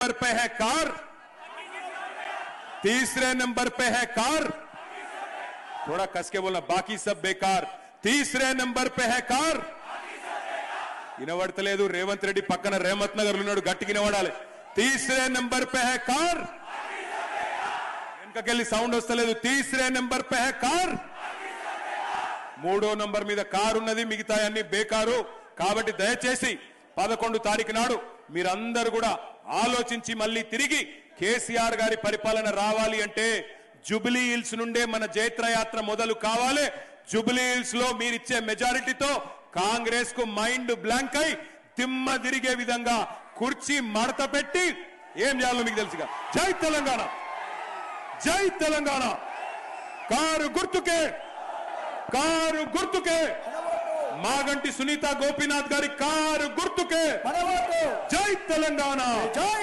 Number पे है car तीसरे नंबर पे है कार थोड़ा कस के बोलना बाकी सब बेकार तीसरे नंबर पे है कार వినబడతలేదు రేవంత్ రెడ్డి పక్కన రేమత్ నగర్ ఉన్నాడు గట్టికి వినబడాలి తీసరే నంబర్ పే హై కార్ వెనకకెళ్ళి సౌండ్ వస్తలేదు తీసరే నంబర్ పే హై కార్ మూడో నంబర్ మీద కారు ఉన్నది మిగతా అన్ని బేకారు కాబట్టి దయచేసి పదకొండు తారీఖు నాడు మీరందరూ కూడా ఆలోచించి మళ్ళీ తిరిగి కేసీఆర్ గారి పరిపాలన రావాలి అంటే జుబిలీ హిల్స్ నుండే మన జైత్రయాత్ర మొదలు కావాలి. జుబిలీ హిల్స్లో మీరిచ్చే మెజారిటీతో కాంగ్రెస్కు మైండ్ బ్లాంక్ అయి తిమ్మ తిరిగే విధంగా కుర్చీ మడత పెట్టి ఏం చేయాలో మీకు తెలుసుగా. జై తెలంగాణ! జై తెలంగాణ! కారు గుర్తుకే! కారు గుర్తుకే! మాగంటి సునీత గోపీనాథ్ గారి కారు గుర్తుకే. జై తెలంగాణ. జై